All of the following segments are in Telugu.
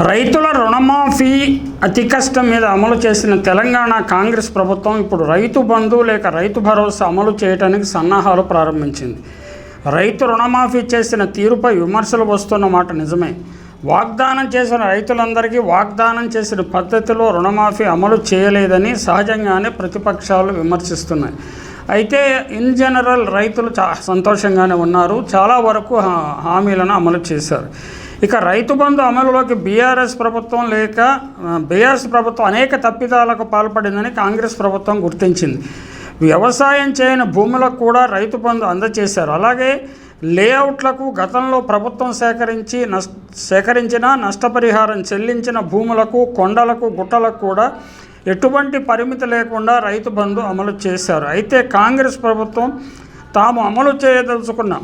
రైతుల రుణమాఫీ అతి కష్టం మీద అమలు చేసిన తెలంగాణ కాంగ్రెస్ ప్రభుత్వం ఇప్పుడు రైతు బంధు లేక రైతు భరోసా అమలు చేయడానికి సన్నాహాలు ప్రారంభించింది. రైతు రుణమాఫీ చేసిన తీరుపై విమర్శలు వస్తున్న మాట నిజమే. వాగ్దానం చేసిన రైతులందరికీ వాగ్దానం చేసిన పద్ధతిలో రుణమాఫీ అమలు చేయలేదని సహజంగానే ప్రతిపక్షాలు విమర్శిస్తున్నాయి. అయితే ఇన్ జనరల్ రైతులు చా సంతోషంగానే ఉన్నారు. చాలా వరకు హా- హామీలను అమలు చేశారు. ఇక రైతు బంధు అమలులోకి బీఆర్ఎస్ ప్రభుత్వం లేక బీఆర్ఎస్ ప్రభుత్వం అనేక తప్పిదాలకు పాల్పడిందని కాంగ్రెస్ ప్రభుత్వం గుర్తించింది. వ్యవసాయం చేయని భూములకు కూడా రైతు బంధు అందజేశారు. అలాగే లేఅవుట్లకు గతంలో ప్రభుత్వం సేకరించి నష్ సేకరించిన నష్టపరిహారం చెల్లించిన భూములకు కొండలకు గుట్టలకు కూడా ఎటువంటి పరిమితి లేకుండా రైతు బంధు అమలు చేశారు. అయితే కాంగ్రెస్ ప్రభుత్వం తాము అమలు చేయదలుచుకున్న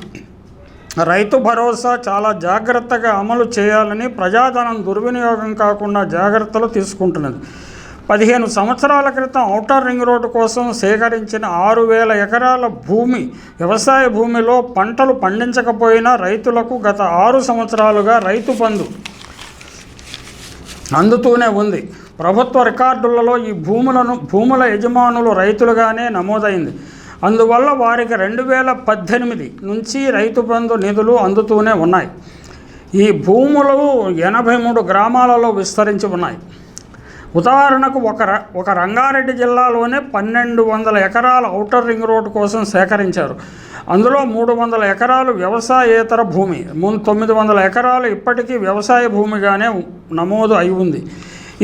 రైతు భరోసా చాలా జాగ్రత్తగా అమలు చేయాలని ప్రజాధనం దుర్వినియోగం కాకుండా జాగ్రత్తలు తీసుకుంటున్నది. పదిహేను సంవత్సరాల క్రితం ఔటర్ రింగ్ రోడ్డు కోసం సేకరించిన ఆరు వేల ఎకరాల భూమి వ్యవసాయ భూమిలో పంటలు పండించకపోయినా రైతులకు గత ఆరు సంవత్సరాలుగా రైతు బంధు అందుతూనే ఉంది. ప్రభుత్వ రికార్డులలో ఈ భూములను భూముల యజమానులు రైతులుగానే నమోదైంది. అందువల్ల వారికి రెండు వేల పద్దెనిమిది నుంచి రైతు బంధు నిధులు అందుతూనే ఉన్నాయి. ఈ భూములు ఎనభై మూడు గ్రామాలలో విస్తరించి ఉన్నాయి. ఉదాహరణకు ఒక ర- ఒక రంగారెడ్డి జిల్లాలోనే పన్నెండు వందల ఎకరాల ఔటర్ రింగ్ రోడ్డు కోసం సేకరించారు. అందులో మూడు వందల ఎకరాలు వ్యవసాయేతర భూమి ముందు తొమ్మిది వందల ఎకరాలు ఇప్పటికీ వ్యవసాయ భూమిగానే నమోదు అయి ఉంది.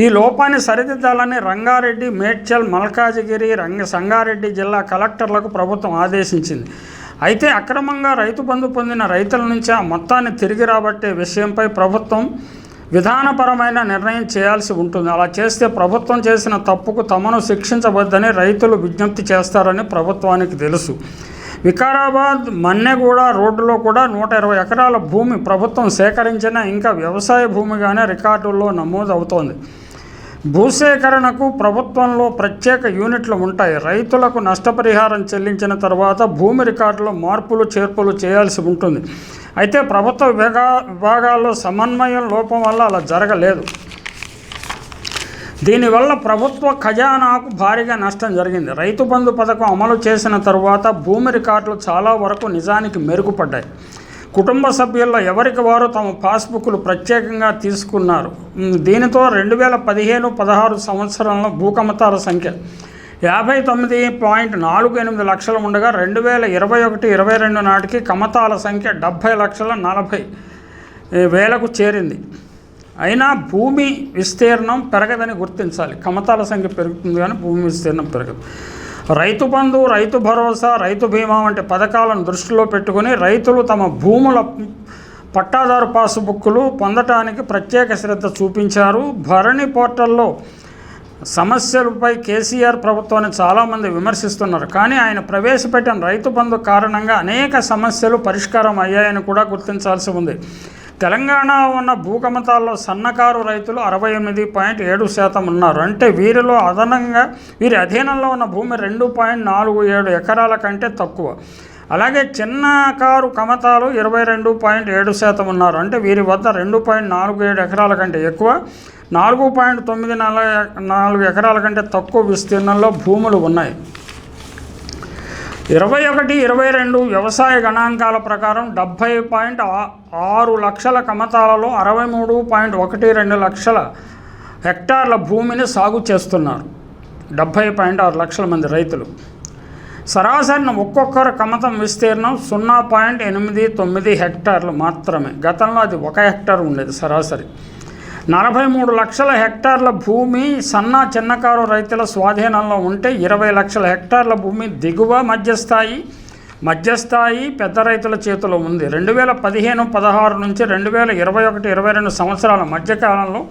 ఈ లోపాన్ని సరిదిద్దాలని రంగారెడ్డి మేడ్చల్ మల్కాజిగిరి రంగ సంగారెడ్డి జిల్లా కలెక్టర్లకు ప్రభుత్వం ఆదేశించింది. అయితే అక్రమంగా రైతు బంధు పొందిన రైతుల నుంచి ఆ మొత్తాన్ని తిరిగి రాబట్టే విషయంపై ప్రభుత్వం విధానపరమైన నిర్ణయం చేయాల్సి ఉంటుంది. అలా చేస్తే ప్రభుత్వం చేసిన తప్పుకు తమను శిక్షించవద్దని రైతులు విజ్ఞప్తి చేస్తారని ప్రభుత్వానికి తెలుసు. వికారాబాద్ మన్నెగూడ రోడ్డులో కూడా నూట ఇరవై ఎకరాల భూమి ప్రభుత్వం సేకరించిన ఇంకా వ్యవసాయ భూమిగానే రికార్డుల్లో నమోదు అవుతోంది భూసేకరణకు ప్రభుత్వంలో ప్రత్యేక యూనిట్లు ఉంటాయి. రైతులకు నష్టపరిహారం చెల్లించిన తర్వాత భూమి రికార్డులో మార్పులు చేర్పులు చేయాల్సి ఉంటుంది. అయితే ప్రభుత్వ విభాగా విభాగాల్లో సమన్వయం లోపం వల్ల అలా జరగలేదు. దీనివల్ల ప్రభుత్వ ఖజానాకు భారీగా నష్టం జరిగింది. రైతు బంధు పథకం అమలు చేసిన తర్వాత భూమి రికార్డులు చాలా వరకు నిజానికి మెరుగుపడ్డాయి. కుటుంబ సభ్యుల్లో ఎవరికి వారు తమ పాస్బుక్లు ప్రత్యేకంగా తీసుకున్నారు? దీనితో రెండు వేల పదిహేను పదహారు సంవత్సరంలో భూకమతాల సంఖ్య యాభై తొమ్మిది పాయింట్ నాలుగు ఎనిమిది లక్షలు ఉండగా రెండు వేల ఇరవై ఒకటి ఇరవై రెండు నాటికి కమతాల సంఖ్య డెబ్భై లక్షల నలభై వేలకు చేరింది. అయినా భూమి విస్తీర్ణం పెరగదని గుర్తించాలి. కమతాల సంఖ్య పెరుగుతుంది కానీ భూమి విస్తీర్ణం పెరగదు. రైతు బంధు రైతు భరోసా రైతు బీమా వంటి పథకాలను దృష్టిలో పెట్టుకుని రైతులు తమ భూముల పట్టాదారు పాసుబుక్కులు పొందటానికి ప్రత్యేక శ్రద్ధ చూపించారు. భరణి పోర్టల్లో సమస్యలపై కేసీఆర్ ప్రభుత్వాన్ని చాలామంది విమర్శిస్తున్నారు. కానీ ఆయన ప్రవేశపెట్టిన రైతు బంధు కారణంగా అనేక సమస్యలు పరిష్కారం అయ్యాయని కూడా గుర్తించాల్సి ఉంది. తెలంగాణ ఉన్న భూకమతాల్లో సన్నకారు రైతులు అరవై ఎనిమిది పాయింట్ ఏడు శాతం ఉన్నారు. అంటే వీరిలో అదనంగా వీరి అధీనంలో ఉన్న భూమి రెండు పాయింట్ నాలుగు ఏడు ఎకరాల కంటే తక్కువ. అలాగే చిన్న కారు కమతాలు ఇరవై రెండు పాయింట్ ఏడు శాతం ఉన్నారు. అంటే వీరి వద్ద రెండు పాయింట్ నాలుగు ఏడు ఎకరాల కంటే ఎక్కువ నాలుగు పాయింట్ తొమ్మిది నాలుగు నాలుగు ఎకరాల కంటే తక్కువ విస్తీర్ణంలో భూములు ఉన్నాయి. ఇరవై ఒకటి ఇరవై రెండు వ్యవసాయ గణాంకాల ప్రకారం డెబ్భై పాయింట్ ఆరు లక్షల కమతాలలో అరవై మూడు పాయింట్ ఒకటి రెండు లక్షల హెక్టార్ల భూమిని సాగు చేస్తున్నారు. డెబ్భై పాయింట్ ఆరు లక్షల మంది రైతులు. సరాసరిన ఒక్కొక్కరు కమతం విస్తీర్ణం సున్నా పాయింట్ ఎనిమిది తొమ్మిది హెక్టార్లు మాత్రమే. గతంలో అది ఒక హెక్టార్ ఉండేది సరాసరి. నలభై మూడు లక్షల హెక్టార్ల భూమి సన్న చిన్నకారు రైతుల స్వాధీనంలో ఉంటే ఇరవై లక్షల హెక్టార్ల భూమి దిగువ మధ్యస్థాయి మధ్యస్థాయి పెద్ద రైతుల చేతిలో ఉంది. రెండు వేల పదిహేను పదహారు నుంచి రెండు వేల ఇరవై ఒకటి ఇరవై రెండు సంవత్సరాల మధ్యకాలంలో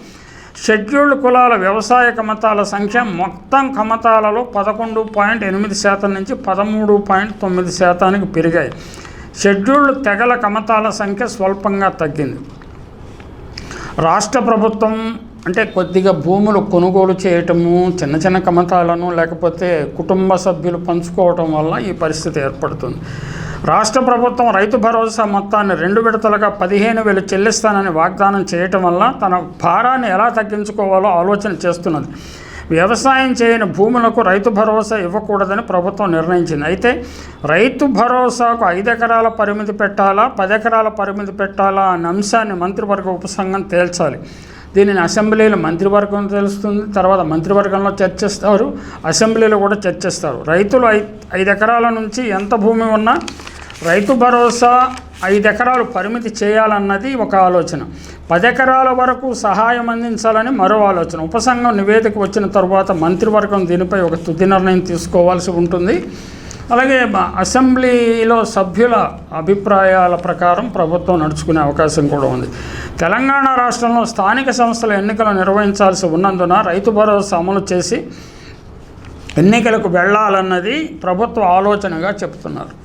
షెడ్యూల్డ్ కులాల వ్యవసాయ కమతాల సంఖ్య మొత్తం కమతాలలో పదకొండు పాయింట్ ఎనిమిది శాతం నుంచి పదమూడు పాయింట్ తొమ్మిది శాతానికి పెరిగాయి. షెడ్యూల్డ్ తెగల కమతాల సంఖ్య స్వల్పంగా తగ్గింది. రాష్ట్ర ప్రభుత్వం అంటే కొద్దిగా భూములు కొనుగోలు చేయటము చిన్న చిన్న కమతాలను లేకపోతే కుటుంబ సభ్యులు పంచుకోవటం వల్ల ఈ పరిస్థితి ఏర్పడుతుంది. రాష్ట్ర ప్రభుత్వం రైతు భరోసా మొత్తాన్ని రెండు విడతలుగా పదిహేను వేలు చెల్లిస్తానని వాగ్దానం చేయటం వల్ల తన భారాన్ని ఎలా తగ్గించుకోవాలో ఆలోచన చేస్తున్నది. వ్యవసాయం చేయని భూములకు రైతు భరోసా ఇవ్వకూడదని ప్రభుత్వం నిర్ణయించింది. అయితే రైతు భరోసాకు ఐదు ఎకరాల పరిమితి పెట్టాలా పది ఎకరాల పరిమితి పెట్టాలా అనే అంశాన్ని మంత్రివర్గ ఉపసంఘం తేల్చాలి. దీనిని అసెంబ్లీలో మంత్రివర్గం తెలుస్తుంది తర్వాత మంత్రివర్గంలో చర్చిస్తారు అసెంబ్లీలో కూడా చర్చిస్తారు. రైతులు ఐ ఐదు ఎకరాల నుంచి ఎంత భూమి ఉన్నా రైతు భరోసా ఐదు ఎకరాలు పరిమితి చేయాలన్నది ఒక ఆలోచన. పది ఎకరాల వరకు సహాయం అందించాలని మరో ఆలోచన. ఉపసంఘం నివేదిక వచ్చిన తర్వాత మంత్రివర్గం దీనిపై ఒక తుది నిర్ణయం తీసుకోవాల్సి ఉంటుంది. అలాగే అసెంబ్లీలో సభ్యుల అభిప్రాయాల ప్రకారం ప్రభుత్వం నడుచుకునే అవకాశం కూడా ఉంది. తెలంగాణ రాష్ట్రంలో స్థానిక సంస్థల ఎన్నికలు నిర్వహించాల్సి ఉన్నందున రైతు భరోసా అమలు చేసి ఎన్నికలకు వెళ్ళాలన్నది ప్రభుత్వ ఆలోచనగా చెప్తున్నారు.